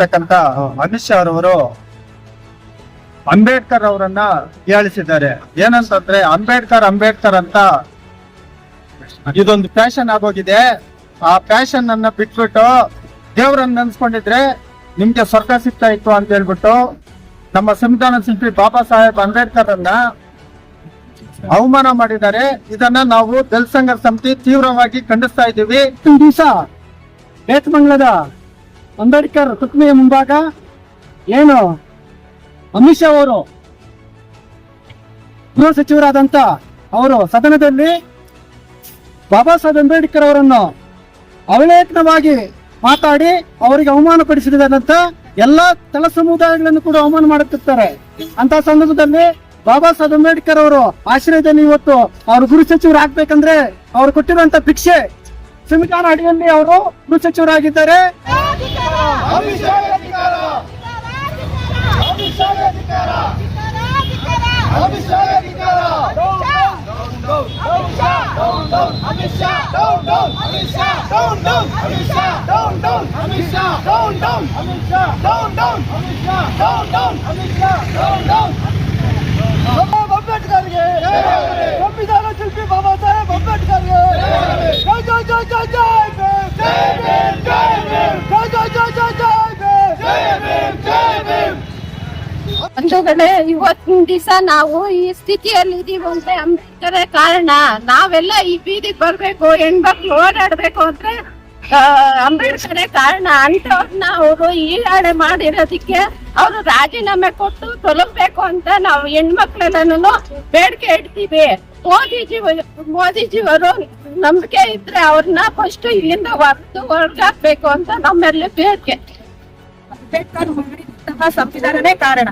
ಆಗಿರ್ತಕ್ಕಂತ ಅಮಿತ್ ಶಾ ಅವರು ಅಂಬೇಡ್ಕರ್ ಅವರನ್ನ ಹೇಳಿಸಿದ್ದಾರೆ ಏನಂತಂದ್ರೆ ಅಂಬೇಡ್ಕರ್ ಅಂಬೇಡ್ಕರ್ ಅಂತ ಇದೊಂದು ಫ್ಯಾಷನ್ ಆಗೋಗಿದೆ. ಆ ಫ್ಯಾಷನ್ ಅನ್ನ ಬಿಟ್ಬಿಟ್ಟು ದೇವರನ್ನ ನೆನ್ಸ್ಕೊಂಡಿದ್ರೆ ನಿಮ್ಗೆ ಸ್ವರ್ಗ ಸಿಗ್ತಾ ಇತ್ತು ಅಂತ ಹೇಳ್ಬಿಟ್ಟು ನಮ್ಮ ಸಂವಿಧಾನ ಶಿಲ್ಪಿ ಬಾಬಾ ಸಾಹೇಬ್ ಅಂಬೇಡ್ಕರ್ ಅನ್ನ ಅವಮಾನ ಮಾಡಿದ್ದಾರೆ. ಇದನ್ನ ನಾವು ದಲಿತ ಸಂಘ ಸಮಿತಿ ತೀವ್ರವಾಗಿ ಖಂಡಿಸ್ತಾ ಇದ್ದೀವಿ. ದಿವಸ ಬೇತಮಂಗಲದ ಅಂಬೇಡ್ಕರ್ ಪ್ರತಿಮೆಯ ಮುಂಭಾಗ ಏನು ಅಮಿತ್ ಶಾ ಅವರು ಗೃಹ ಸಚಿವರಾದಂತ ಅವರು ಸದನದಲ್ಲಿ ಬಾಬಾ ಸಾಹೇಬ್ ಅಂಬೇಡ್ಕರ್ ಅವರನ್ನು ಅವಲೇಖನವಾಗಿ ಮಾತಾಡಿ ಅವರಿಗೆ ಅವಮಾನ ಪಡಿಸಿದಂತ ಎಲ್ಲಾ ತಳ ಸಮುದಾಯಗಳನ್ನು ಕೂಡ ಅವಮಾನ ಮಾಡುತ್ತಿರ್ತಾರೆ. ಅಂತ ಸಂದರ್ಭದಲ್ಲಿ ಬಾಬಾ ಸಾಹೇಬ್ ಅಂಬೇಡ್ಕರ್ ಅವರು ಆಶ್ರಯದಲ್ಲಿ ಇವತ್ತು ಅವರು ಗೃಹ ಸಚಿವರು ಆಗ್ಬೇಕಂದ್ರೆ ಅವ್ರು ಕೊಟ್ಟಿರುವಂತ ಭಿಕ್ಷೆ ಸಂವಿಧಾನ ಅಡಿಯಲ್ಲಿ ಅವರು ಗೃಹ ಸಚಿವರಾಗಿದ್ದಾರೆ. ಅಂಬೇಡ್ಕರ್ಗೆ ಸಂವಿಧಾನ ಶಿಲ್ಪಿ ಬಾಬಾ ಸಾಹೇಬ್ ಅಂಬೇಡ್ಕರ್ಗೆ ಜೈ ಜೈ ಜೈ ಜೈ ಜೈ ಭೀಮ್ ಜೈ ಭೀಮ್ ಜೈ ಭೀಮ್ ಜೈ ಬಂಧುಗಳೇ, ಇವತ್ತಿನ ದಿವಸ ನಾವು ಈ ಸ್ಥಿತಿಯಲ್ಲಿ ಇದೀವಿ ಅಂತ ಅಂಬೇಡ್ಕರ್ ಕಾರಣ. ನಾವೆಲ್ಲ ಈ ಬೀದಿಗೆ ಬರ್ಬೇಕು, ಹೆಣ್ಮಕ್ಳು ಓಡಾಡ್ಬೇಕು ಅಂದ್ರೆ ಅಂಬೇಡ್ಕರೇ ಕಾರಣ. ಅಂತವ್ರನ್ನ ಅವರು ಈಡಾಡೆ ಮಾಡಿರೋದಕ್ಕೆ ಅವರು ರಾಜೀನಾಮೆ ಕೊಟ್ಟು ತೊಲಗಬೇಕು ಅಂತ ನಾವು ಹೆಣ್ಮಕ್ಳೆಲ್ಲನೂ ಬೇಡಿಕೆ ಇಡ್ತೀವಿ. ಮೋದಿಜಿ ಮೋದಿಜಿಯವರು ನಂಬಿಕೆ ಇದ್ರೆ ಅವ್ರನ್ನ ಫಸ್ಟ್ ಇಲ್ಲಿಂದ ಹೊರತು ಹೊರಗಾಕ್ಬೇಕು ಅಂತ ನಮ್ಮೆಲ್ಲ ಬೇಡಿಕೆ. ಅಂಬೇಡ್ಕರ್ ಸಂವಿಧಾನನೇ ಕಾರಣ.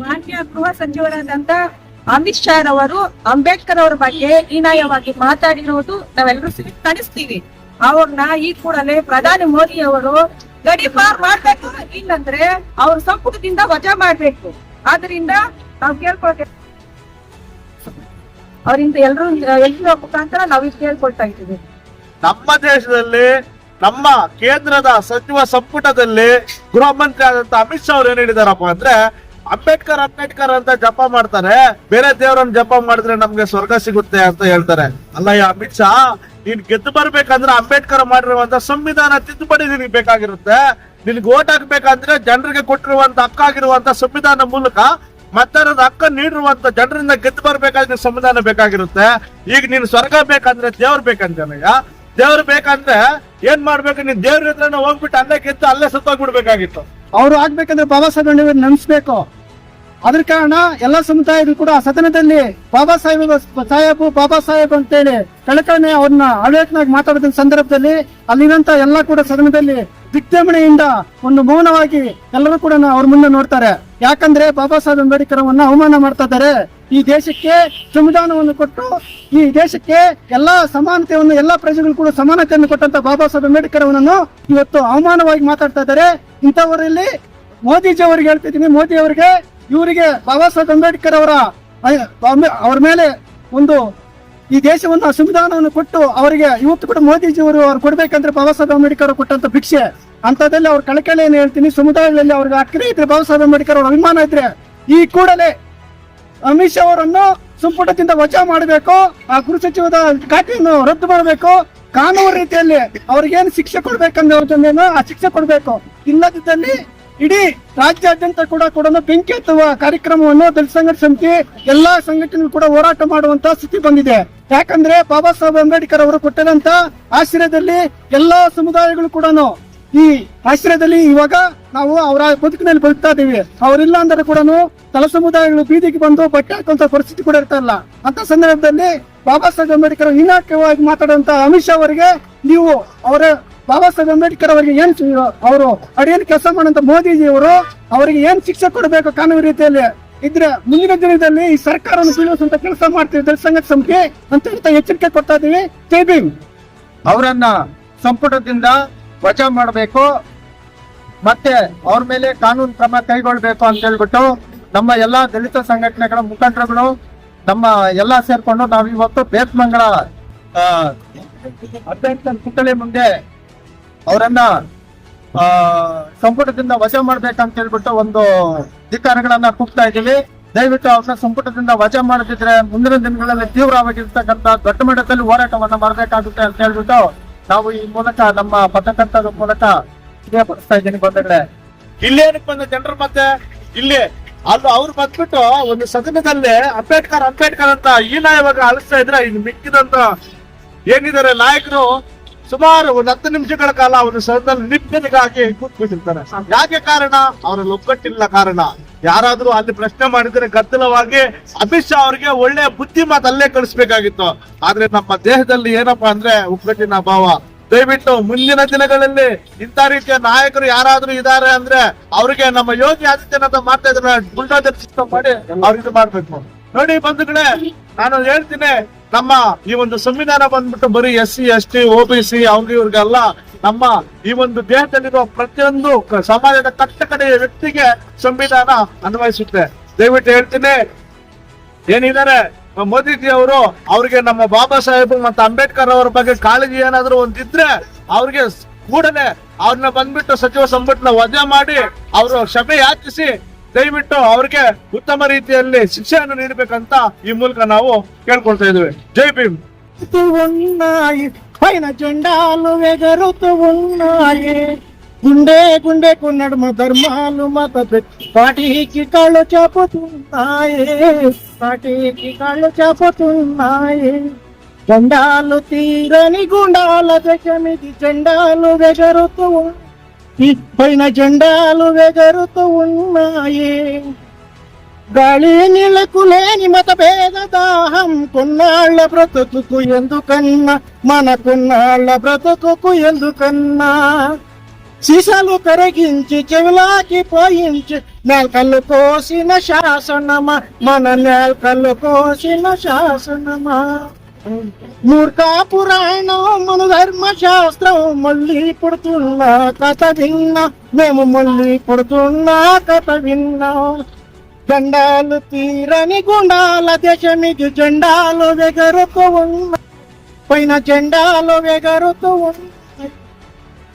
ಮಾನ್ಯ ಗೃಹ ಸಚಿವರಾದಂತ ಅಮಿತ್ ಶಾ ರವರು ಅಂಬೇಡ್ಕರ್ ಅವರ ಬಗ್ಗೆ ಹೀನಾಯವಾಗಿ ಮಾತಾಡಿರುವುದು ನಾವೆಲ್ಲರೂ ಕಾಣಿಸ್ತೀವಿ. ಅವ್ರನ್ನ ಈ ಕೂಡಲೇ ಪ್ರಧಾನಿ ಮೋದಿ ಅವರು ಗಡಿಪಾರ್ ಮಾಡ್ಬೇಕು ಇಲ್ಲಂದ್ರೆ ಅವ್ರ ಸಂಪುಟದಿಂದ ವಜಾ ಮಾಡ್ಬೇಕು. ಆದ್ರಿಂದ ನಾವು ಕೇಳ್ಕೊಳ್ತೇವೆ. ಅವರಿಂದ ಎಲ್ರು ಎಲ್ಲರೂ ಮುಖಾಂತರ ನಾವು ಕೇಳ್ಕೊಳ್ತಾ ಇದ್ದೀವಿ. ನಮ್ಮ ದೇಶದಲ್ಲಿ, ನಮ್ಮ ಕೇಂದ್ರದ ಸಚಿವ ಸಂಪುಟದಲ್ಲಿ ಗೃಹ ಮಂತ್ರಿ ಆದಂತ ಅಮಿತ್ ಶಾ ಅವ್ರು ಏನ್ ಹೇಳಿದಾರಪ್ಪ ಅಂದ್ರೆ ಅಂಬೇಡ್ಕರ್ ಅಂಬೇಡ್ಕರ್ ಅಂತ ಜಪ ಮಾಡ್ತಾರೆ. ಬೇರೆ ದೇವರನ್ನ ಜಪ ಮಾಡಿದ್ರೆ ನಮ್ಗೆ ಸ್ವರ್ಗ ಸಿಗುತ್ತೆ ಅಂತ ಹೇಳ್ತಾರೆ. ಅಲ್ಲಯ್ಯ, ಅಮಿತ್ ಶಾ, ನೀನ್ ಗೆದ್ದು ಬರ್ಬೇಕಂದ್ರೆ ಅಂಬೇಡ್ಕರ್ ಮಾಡಿರುವಂತ ಸಂವಿಧಾನ ತಿದ್ದುಪಡಿ ನಿನಗೆ ಬೇಕಾಗಿರುತ್ತೆ. ನಿನ್ಗೆ ಓಟ್ ಹಾಕ್ಬೇಕಂದ್ರೆ ಜನರಿಗೆ ಕೊಟ್ಟಿರುವಂತ ಹಕ್ಕಾಗಿರುವಂತ ಸಂವಿಧಾನ ಮೂಲಕ ಮತದಾನದ ಹಕ್ಕ ನೀಡಿರುವಂತ ಜನರಿಂದ ಗೆದ್ದು ಬರ್ಬೇಕಾದ್ರೆ ಸಂವಿಧಾನ ಬೇಕಾಗಿರುತ್ತೆ. ಈಗ ನೀನ್ ಸ್ವರ್ಗ ಬೇಕಂದ್ರೆ ದೇವ್ರು ಬೇಕಂತನಯ್ಯ ದೇವ್ರು ಬೇಕಂದ್ರೆ ಏನ್ ಮಾಡ್ಬೇಕು? ನೀನ್ ದೇವ್ರ ಹತ್ರನ ಹೋಗ್ಬಿಟ್ಟು ಅಲ್ಲೇ ಗೆದ್ದು ಅಲ್ಲೇ ಸತ್ತೋಗ್ಬಿಡ್ಬೇಕಾಗಿತ್ತು. ಅವರು ಆಗ್ಬೇಕಂದ್ರೆ ಬಾಬಾ ಸಾಹೇಬ್ ನೆನೆಸ್ಬೇಕು. ಅದ್ರ ಕಾರಣ ಎಲ್ಲ ಸಮುದಾಯಗಳು ಕೂಡ ಸದನದಲ್ಲಿ ಬಾಬಾ ಸಾಹೇಬ್ ಸಾಹೇಬ್, ಬಾಬಾ ಸಾಹೇಬ್ ಅಂತೇಳಿ ಕಳಕಳನೆ ಅವ್ರನ್ನ ಅವೇಕನಾಗಿ ಮಾತಾಡಿದ ಸಂದರ್ಭದಲ್ಲಿ ಅಲ್ಲಿನಂತ ಎಲ್ಲ ಕೂಡ ಸದನದಲ್ಲಿ ದಿಗ್ಭ್ರಮಣೆಯಿಂದ ಒಂದು ಮೌನವಾಗಿ ಎಲ್ಲರೂ ಕೂಡ ಅವ್ರ ಮುಂದೆ ನೋಡ್ತಾರೆ. ಯಾಕಂದ್ರೆ ಬಾಬಾ ಸಾಹೇಬ್ ಅಂಬೇಡ್ಕರ್ ಅವನ್ನ ಅವಮಾನ ಮಾಡ್ತಾ ಇದ್ದಾರೆ. ಈ ದೇಶಕ್ಕೆ ಸಂವಿಧಾನವನ್ನು ಕೊಟ್ಟು, ಈ ದೇಶಕ್ಕೆ ಎಲ್ಲಾ ಸಮಾನತೆಯನ್ನು, ಎಲ್ಲಾ ಪ್ರಜೆಗಳು ಕೂಡ ಸಮಾನತೆಯನ್ನು ಕೊಟ್ಟಂತ ಬಾಬಾ ಸಾಹೇಬ್ ಅಂಬೇಡ್ಕರ್ ಅವರನ್ನು ಇವತ್ತು ಅವಮಾನವಾಗಿ ಮಾತಾಡ್ತಾ ಇದ್ದಾರೆ. ಇಂಥವರಲ್ಲಿ ಮೋದಿಜಿ ಅವರಿಗೆ ಹೇಳ್ತಿದ್ದೀನಿ. ಮೋದಿ ಅವರಿಗೆ ಇವರಿಗೆ ಬಾಬಾ ಸಾಹೇಬ್ ಅಂಬೇಡ್ಕರ್ ಅವರ ಅವ್ರ ಮೇಲೆ ಒಂದು ಈ ದೇಶವನ್ನು ಸಂವಿಧಾನವನ್ನು ಕೊಟ್ಟು ಅವರಿಗೆ, ಇವತ್ತು ಕೂಡ ಮೋದಿಜಿ ಅವರು ಅವ್ರು ಕೊಡ್ಬೇಕಂದ್ರೆ ಬಾಬಾ ಸಾಹೇಬ್ ಅಂಬೇಡ್ಕರ್ ಅವರು ಕೊಟ್ಟಂತ ಭಿಕ್ಷೆ. ಅಂತದಲ್ಲಿ ಅವ್ರ ಕಳಕಳಿ ಏನು ಹೇಳ್ತೀನಿ, ಸಮುದಾಯದಲ್ಲಿ ಅವ್ರಿಗೆ ಅಕ್ಕರೆ ಇದ್ರೆ ಬಾಬಾ ಸಾಹೇಬ್ ಅಂಬೇಡ್ಕರ್ ಅವ್ರ ಅಭಿಮಾನ ಇದ್ರೆ, ಈ ಕೂಡಲೇ ಅಮಿತ್ ಶಾ ಅವರನ್ನು ಸಂಪುಟದಿಂದ ವಜಾ ಮಾಡಬೇಕು, ಆ ಗೃಹ ಸಚಿವದ ಖಾತೆಯನ್ನು ರದ್ದು ಮಾಡಬೇಕು, ಕಾನೂನು ರೀತಿಯಲ್ಲಿ ಅವ್ರಿಗೇನು ಶಿಕ್ಷೆ ಕೊಡ್ಬೇಕಂದ್ರೆ ಆ ಶಿಕ್ಷೆ ಕೊಡ್ಬೇಕು. ಇಲ್ಲದಿದ್ದಲ್ಲಿ ಇಡೀ ರಾಜ್ಯಾದ್ಯಂತ ಕೂಡ ಕೂಡ ಬೆಂಕಿ ಹತ್ತುವ ಕಾರ್ಯಕ್ರಮವನ್ನು ದಲಿತ ಸಂಘಟನೆ ಸಮಿತಿ, ಎಲ್ಲಾ ಸಂಘಟನೆಗಳು ಕೂಡ ಹೋರಾಟ ಮಾಡುವಂತ ಸ್ಥಿತಿ ಬಂದಿದೆ. ಯಾಕಂದ್ರೆ ಬಾಬಾ ಸಾಹೇಬ್ ಅಂಬೇಡ್ಕರ್ ಅವರು ಕೊಟ್ಟಂತ ಆಶ್ರಯದಲ್ಲಿ ಎಲ್ಲಾ ಸಮುದಾಯಗಳು ಕೂಡ ಈ ಆಶ್ರಯದಲ್ಲಿ ಇವಾಗ ನಾವು ಅವರ ಬದುಕಿನಲ್ಲಿ ಬದುಕ್ತಾ ಇದೀವಿ ಅವರಿಲ್ಲ ಅಂದ್ರೆ ಕೂಡ ತಲ ಸಮುದಾಯಗಳು ಬೀದಿಗೆ ಬಂದು ಬಟ್ಟೆ ಹಾಕುವಂತ ಪರಿಸ್ಥಿತಿ ಕೂಡ ಇರ್ತಾ ಇಲ್ಲ. ಅಂತ ಸಂದರ್ಭದಲ್ಲಿ ಬಾಬಾ ಸಾಹೇಬ್ ಅಂಬೇಡ್ಕರ್ ಹೀನಾಕವಾಗಿ ಮಾತಾಡುವಂತ ಅಮಿತ್ ಶಾ ಅವರಿಗೆ ನೀವು ಅವರ ಬಾಬಾ ಸಾಹೇಬ್ ಅಂಬೇಡ್ಕರ್ ಅವರಿಗೆ ಏನ್ ಅವರು ಅಡಿಯಲ್ಲಿ ಕೆಲಸ ಮಾಡುವಂತ ಮೋದಿಜಿ ಅವರು ಅವರಿಗೆ ಏನ್ ಶಿಕ್ಷೆ ಕೊಡಬೇಕು ಕಾನೂನು ರೀತಿಯಲ್ಲಿ ಇದ್ರೆ ಮುಂದಿನ ದಿನದಲ್ಲಿ ಈ ಸರ್ಕಾರವನ್ನು ಬೀಳಿಸುವಂತ ಕೆಲಸ ಮಾಡ್ತೀವಿ ದಲಿತ ಸಮಿತಿ ಅಂತ ಹೇಳ್ತಾ ಎಚ್ಚರಿಕೆ ಕೊಡ್ತಾ ಇದೀವಿ. ಜೈ ಅವರನ್ನ ಸಂಪುಟದಿಂದ ವಜಾ ಮಾಡಬೇಕು. ಮತ್ತೆ ಅವ್ರ ಮೇಲೆ ಕಾನೂನು ಕ್ರಮ ಕೈಗೊಳ್ಬೇಕು ಅಂತ ಹೇಳ್ಬಿಟ್ಟು ನಮ್ಮ ಎಲ್ಲಾ ದಲಿತ ಸಂಘಟನೆಗಳ ಮುಖಂಡರುಗಳು ನಮ್ಮ ಎಲ್ಲಾ ಸೇರ್ಕೊಂಡು ನಾವು ಇವತ್ತು ಆ, ಅಂಬೇಡ್ಕರ್ ಪುತ್ಥಳಿ ಮುಂದೆ ಅವರನ್ನ ಸಂಪುಟದಿಂದ ವಜಾ ಮಾಡ್ಬೇಕಂತ ಹೇಳ್ಬಿಟ್ಟು ಒಂದು ಧಿಕ್ಕಾರಗಳನ್ನ ಕೂಗ್ತಾ ಇದ್ದೀವಿ. ದಯವಿಟ್ಟು ಅವ್ರನ್ನ ಸಂಪುಟದಿಂದ ವಜಾ ಮಾಡದಿದ್ರೆ ಮುಂದಿನ ದಿನಗಳಲ್ಲಿ ತೀವ್ರವಾಗಿರ್ತಕ್ಕಂಥ ದೊಡ್ಡ ಮಟ್ಟದಲ್ಲಿ ಹೋರಾಟವನ್ನ ಮಾಡಬೇಕಾಗುತ್ತೆ ಅಂತ ಹೇಳ್ಬಿಟ್ಟು ನಾವು ಈ ಮೂಲಕ ನಮ್ಮ ಪತ್ರಕರ್ತರ ಮೂಲಕ ತಿಳಿಯಪಡಿಸ್ತಾ ಇದ್ದೀನಿ ಇಲ್ಲಿ ಏನಕ್ಕೆ ಬಂದ ಜನರ ಮತ್ತೆ? ಇಲ್ಲಿ. ಅಲ್ಲ ಅವ್ರು ಬಂದ್ಬಿಟ್ಟು ಒಂದು ಸದನದಲ್ಲಿ ಅಂಬೇಡ್ಕರ್ ಅಂಬೇಡ್ಕರ್ ಅಂತ ಈ ನಾಯವಾಗ ಅಳಿಸ್ತಾ ಇದ್ರೆ ಇನ್ನು ಮಿಕ್ಕಿದಂತ ಏನಿದ್ದಾರೆ ನಾಯಕರು ಸುಮಾರು ಒಂದು ಹತ್ತು ನಿಮಿಷಗಳ ಕಾಲ ಅವರು ಸದನದಲ್ಲಿ ನಿಬ್ಬೆರಗಾಗಿ ಕೂತ್ಕೊಂಡಿರ್ತಾರೆ ಯಾಕೆ ಕಾರಣ? ಅವರಲ್ಲಿ ಒಗ್ಗಟ್ಟಿಲ್ಲ ಕಾರಣ. ಯಾರಾದ್ರೂ ಅಲ್ಲಿ ಪ್ರಶ್ನೆ ಮಾಡಿದ್ರೆ ಗದ್ದಲವಾಗಿ ಅಮಿತ್ ಶಾ ಅವ್ರಿಗೆ ಒಳ್ಳೆ ಬುದ್ಧಿ ಮಾತು ಅಲ್ಲೇ ಕಳಿಸ್ಬೇಕಾಗಿತ್ತು. ಆದ್ರೆ ನಮ್ಮ ದೇಹದಲ್ಲಿ ಏನಪ್ಪಾ ಅಂದ್ರೆ ಒಗ್ಗಟ್ಟಿನ ಅಭಾವ ದಯವಿಟ್ಟು ಮುಂದಿನ ದಿನಗಳಲ್ಲಿ ಇಂಥ ರೀತಿಯ ನಾಯಕರು ಯಾರಾದ್ರೂ ಇದಾರೆ ಅಂದ್ರೆ ಅವ್ರಿಗೆ ನಮ್ಮ ಯೋಗಿ ಆದಿತ್ಯನಾಥ ಮಾಡ್ತಾ ಇದ್ರೆ ಗುಂಡಾದ ಮಾಡಿ ಅವ್ರಿಗೆ ಮಾಡ್ಬೇಕು. ನೋಡಿ ಬಂಧುಗಳೇ, ನಾನು ಹೇಳ್ತೀನಿ, ನಮ್ಮ ಈ ಒಂದು ಸಂವಿಧಾನ ಬಂದ್ಬಿಟ್ಟು ಬರೀ S C, S T O B C ಅವ್ರಿಗೆ ಇವ್ರಿಗೆಲ್ಲ ನಮ್ಮ ಈ ಒಂದು ದೇಹದಲ್ಲಿರುವ ಪ್ರತಿಯೊಂದು ಸಮಾಜದ ಕಟ್ಟ ಕಡೆಯ ವ್ಯಕ್ತಿಗೆ ಸಂವಿಧಾನ ಅನ್ವಯಿಸುತ್ತೆ. ದಯವಿಟ್ಟು ಹೇಳ್ತೀನಿ, ಏನಿದ್ದಾರೆ ಮೋದಿಜಿ ಅವರು ಅವ್ರಿಗೆ ನಮ್ಮ ಬಾಬಾ ಸಾಹೇಬ್ ಮತ್ತೆ ಅಂಬೇಡ್ಕರ್ ಅವರ ಬಗ್ಗೆ ಕಾಳಜಿ ಏನಾದ್ರು ಒಂದಿದ್ರೆ ಅವ್ರಿಗೆ ಕೂಡಲೇ ಅವ್ರನ್ನ ಬಂದ್ಬಿಟ್ಟು ಸಚಿವ ಸಂಪುಟನ ವಜಾ ಮಾಡಿ ಅವರು ಕ್ಷಮೆ ಯಾಚಿಸಿ ದಯವಿಟ್ಟು ಅವ್ರಿಗೆ ಉತ್ತಮ ರೀತಿಯಲ್ಲಿ ಶಿಕ್ಷೆಯನ್ನು ನೀಡಬೇಕಂತ ಈ ಮೂಲಕ ನಾವು ಕೇಳ್ಕೊಳ್ತಾ ಇದ್ದೇವೆ జై భీమ్ ఎగురుతూ ఉన్నాయి పైన జెండాలు ఎగరుతూ ఉన్నాయి గుండె గుండెకు నడుమ ధర్మాలు మత పాటికి కళ్ళు చెప్పుతున్నాయి పాటికి కళ్ళు చెప్పుతున్నాయి జెండాలు తీరని గుండాల దశమిది జెండాలు ఎగరుతూ ఉన్- పైన జెండాలు ఎగరుతూ ఉన్నాయి. గాలి నీళ్ళకు లేని మత భేద దాహం కొన్నాళ్ళ బ్రతుకు ఎందుకన్నా? మనకున్నాళ్ళ బ్రతుకు ఎందుకన్నా? సీసాలు కరిగించి చెవిలాకి పోయించి నేల్కల్లు కోసిన శాసనమా? మన నేల్కల్లు కోసిన శాసనమా? మూర్ఖ పురాణం మన ధర్మ శాస్త్రం మళ్ళీ పుడుతున్న కథ విన్నా మేము మళ్ళీ పుడుతున్న కథ విన్నాం. జెండాలు తీరని గుండాల దేశమికి జెండాలు వెగరుతూ ఉన్నాయి పైన జెండాలు వెగరుతూ ఉన్నాయి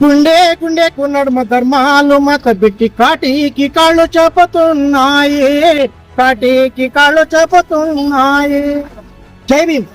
గుండె గుండెకు నడుమ ధర్మాలు మత బిట్టి కాటికి కాళ్ళు చెప్పుతున్నాయి కాటికి కాళ్ళు చెప్పుతున్నాయి జై భీమ్.